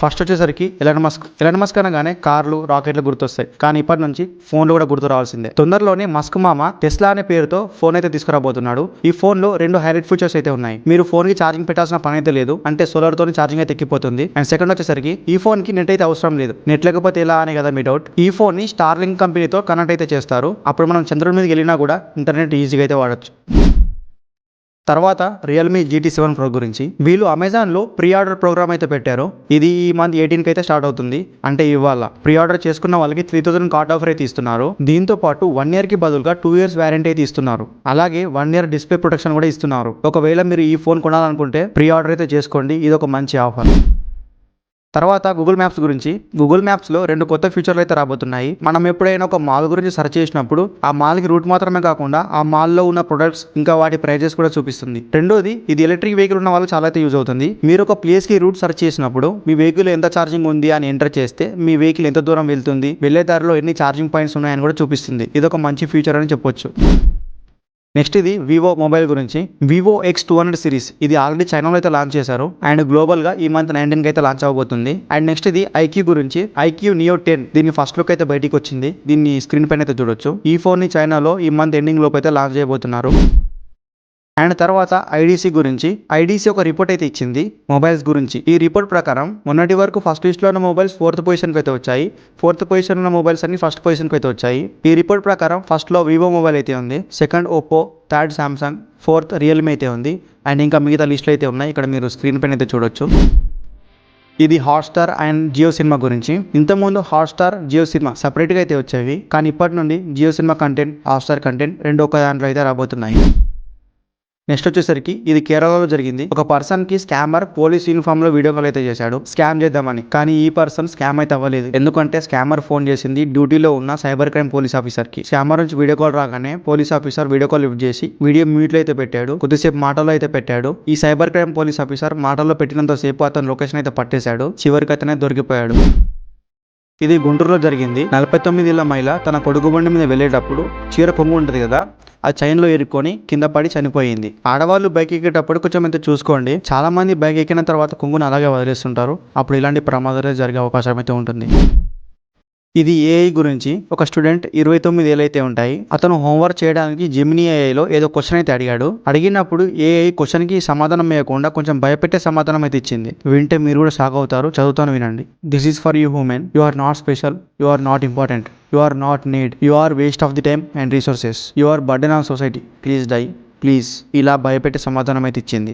First వచ్చేసరికి Elon Musk. Elon Musk అనగానే కార్లు రాకెట్లు గుర్తొస్తాయి. కానీ ఇప్పటి నుంచి ఫోన్లు కూడా గుర్తు రావాల్సిందే. తొందరలోనే మస్క్ మామ టెస్లా అనే పేరుతో ఫోన్ అయితే తీసుకురాబోతున్నాడు. ఈ ఫోన్లో రెండు హైలైట్ ఫీచర్స్ అయితే ఉన్నాయి. మీరు ఫోన్కి ఛార్జింగ్ పెట్టాల్సిన పని అయితే లేదు. అంటే సోలార్ తోనే ఛార్జింగ్ అయితే ఎక్కిపోతుంది. అండ్ సెకండ్ వచ్చేసరికి ఈ ఫోన్కి నెట్ అయితే అవసరం లేదు. నెట్ లేకపోతే ఎలా అనే కదా మీ డౌట్. ఈ ఫోన్ని స్టార్లింక్ కంపెనీతో కనెక్ట్ అయితే చేస్తారు. అప్పుడు మనం చంద్రుడి మీదకి వెళ్ళినా కూడా ఇంటర్నెట్ ఈజీగా అయితే వాడచ్చు. తర్వాత రియల్మీ జీటీ సెవెన్ ప్రో గురించి. వీళ్ళు అమెజాన్లో ప్రీ ఆర్డర్ ప్రోగ్రామ్ అయితే పెట్టారు. ఇది ఈ మంత్ ఎయిటీన్కి అయితే స్టార్ట్ అవుతుంది. అంటే ఇవాళ ప్రీ ఆర్డర్ చేసుకున్న వాళ్ళకి త్రీ థౌసండ్ కార్డ్ ఆఫర్ అయితే ఇస్తున్నారు. దీంతో పాటు వన్ ఇయర్కి బదులుగా టూ ఇయర్స్ వ్యారంటీ అయితే ఇస్తున్నారు. అలాగే వన్ ఇయర్ డిస్ప్లే ప్రొటెక్షన్ కూడా ఇస్తున్నారు. ఒకవేళ మీరు ఈ ఫోన్ కొనాలనుకుంటే ప్రీ ఆర్డర్ అయితే చేసుకోండి. ఇది ఒక మంచి ఆఫర్. తర్వాత గూగుల్ మ్యాప్స్ గురించి. గూగుల్ మ్యాప్స్లో రెండు కొత్త ఫీచర్లు అయితే రాబోతున్నాయి. మనం ఎప్పుడైనా ఒక మాల్ గురించి సెర్చ్ చేసినప్పుడు ఆ మాల్కి రూట్ మాత్రమే కాకుండా ఆ మాల్లో ఉన్న ప్రొడక్ట్స్ ఇంకా వాటి ప్రైజెస్ కూడా చూపిస్తుంది. రెండోది ఇది ఎలక్ట్రిక్ వెహికల్ ఉన్న వాళ్ళు చాలా అయితే యూజ్ అవుతుంది. మీరు ఒక ప్లేస్కి రూట్ సెర్చ్ చేసినప్పుడు మీ వెహికల్ ఎంత ఛార్జింగ్ ఉంది అని ఎంటర్ చేస్తే మీ వెహికల్ ఎంత దూరం వెళ్తుంది వెళ్ళే దారిలో ఎన్ని ఛార్జింగ్ పాయింట్స్ ఉన్నాయని కూడా చూపిస్తుంది. ఇది ఒక మంచి ఫీచర్ అని చెప్పొచ్చు. నెక్స్ట్ ఇది వివో మొబైల్ గురించి. Vivo X two hundred series ఇది ఆల్రెడీ చైనాలో అయితే లాంచ్ చేశారు. అండ్ గ్లోబల్గా ఈ మంత్ నైన్టీన్ అయితే లాంచ్ అవబోతుంది అండ్ నెక్స్ట్ ఇది ఐక్యూ గురించి. ఐక్యూ నియో టెన్ దీని ఫస్ట్ లుక్ అయితే బయటికి వచ్చింది. దీన్ని స్క్రీన్ పైన అయితే చూడొచ్చు. E ఈ ఫోన్ని చైనాలో ఈ మంత్ ఎండింగ్ లోపు అయితే లాంచ్ చేయబోతున్నారు. అండ్ తర్వాత ఐడీసీ గురించి. ఐడీసీ ఒక రిపోర్ట్ అయితే ఇచ్చింది మొబైల్స్ గురించి. ఈ రిపోర్ట్ ప్రకారం మొన్నటి వరకు ఫస్ట్ లిస్ట్లో ఉన్న మొబైల్స్ ఫోర్త్ పొజిషన్కి అయితే వచ్చాయి. ఫోర్త్ పొజిషన్ ఉన్న మొబైల్స్ అన్ని ఫస్ట్ పొజిషన్కి అయితే వచ్చాయి. ఈ రిపోర్ట్ ప్రకారం ఫస్ట్లో వివో మొబైల్ అయితే ఉంది second Oppo third Samsung fourth Realme అయితే ఉంది అండ్ ఇంకా మిగతా లిస్టులు అయితే ఉన్నాయి. ఇక్కడ మీరు స్క్రీన్ పైన అయితే చూడొచ్చు. ఇది హాట్స్టార్ అండ్ జియో సినిమా గురించి. ఇంతకుముందు హాట్స్టార్ జియో సినిమా సపరేట్గా అయితే వచ్చేవి కానీ ఇప్పటి నుండి Jio cinema content Hotstar content రెండు ఒక దాంట్లో అయితే రాబోతున్నాయి. నెక్స్ట్ వచ్చేసరికి ఇది కేరళలో జరిగింది. ఒక పర్సన్కి స్కామర్ పోలీస్ యూనిఫామ్లో వీడియో కాల్ అయితే చేశాడు. స్కామ్ చేద్దామని. కానీ ఈ పర్సన్ స్కామ్ అయితే అవ్వలేదు. ఎందుకంటే స్కామర్ ఫోన్ చేసింది డ్యూటీలో ఉన్న సైబర్ క్రైమ్ పోలీస్ ఆఫీసర్కి. స్కామర్ నుంచి వీడియో కాల్ రాగానే police officer video call lift చేసి వీడియో మ్యూట్లో అయితే పెట్టాడు. కొద్దిసేపు మాటలో అయితే పెట్టాడు. ఈ సైబర్ క్రైమ్ పోలీస్ ఆఫీసర్ మాటల్లో పెట్టినంత సేపు అతను లొకేషన్ అయితే పట్టేశాడు. చివరికి అతనే దొరికిపోయాడు. ఇది గుంటూరులో జరిగింది. నలభై తొమ్మిది ఏళ్ళ మహిళ తన కొడుకు బండి మీద వెళ్ళేటప్పుడు చీర కొంగు ఉంటుంది కదా ఆ చైన్లో ఇరుక్కొని కింద పడి చనిపోయింది. ఆడవాళ్ళు బైక్ ఎక్కేటప్పుడు కొంచెం ఎంత చూసుకోండి. చాలా మంది బైక్ ఎక్కిన తర్వాత కొంగును అలాగే వదిలేస్తుంటారు. అప్పుడు ఇలాంటి ప్రమాదాలు జరిగే అవకాశం అయితే ఉంటుంది. ఇది ఏఐ గురించి ఒక స్టూడెంట్ ఇరవై తొమ్మిది ఏళ్ళైతే ఉంటాయి. అతను హోంవర్క్ చేయడానికి జెమినీ ఏఐలో ఏదో క్వశ్చన్ అయితే అడిగాడు. అడిగినప్పుడు ఏఐ క్వశ్చన్కి సమాధానం వేయకుండా కొంచెం భయపెట్టే సమాధానం అయితే ఇచ్చింది. వింటే మీరు కూడా షాక్ అవుతారు. చదువుతాను వినండి. This is for you human you are not special you are not important you are not need you are waste of the time and resources you are burden on society please die please ఇలా భయపెట్టే సమాధానం అయితే ఇచ్చింది.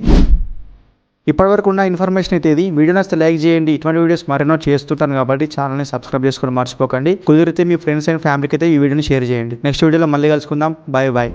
ఇప్పటివరకు ఉన్న information అయితే ఇది. Video నచ్చితే లైక్ చేయండి. ఇటువంటి వీడియోస్ మరెన్నో చేస్తుంటాను కాబట్టి ఛానల్ని సబ్స్క్రైబ్ చేసుకొని మర్చిపోకండి. కుదిరితే మీ ఫ్రెండ్స్ అండ్ ఫ్యామిలీకి అయితే ఈ వీడియోని షేర్ చేయండి. నెక్స్ట్ వీడియోలో మళ్ళీ కలుసుకుందాం. Bye bye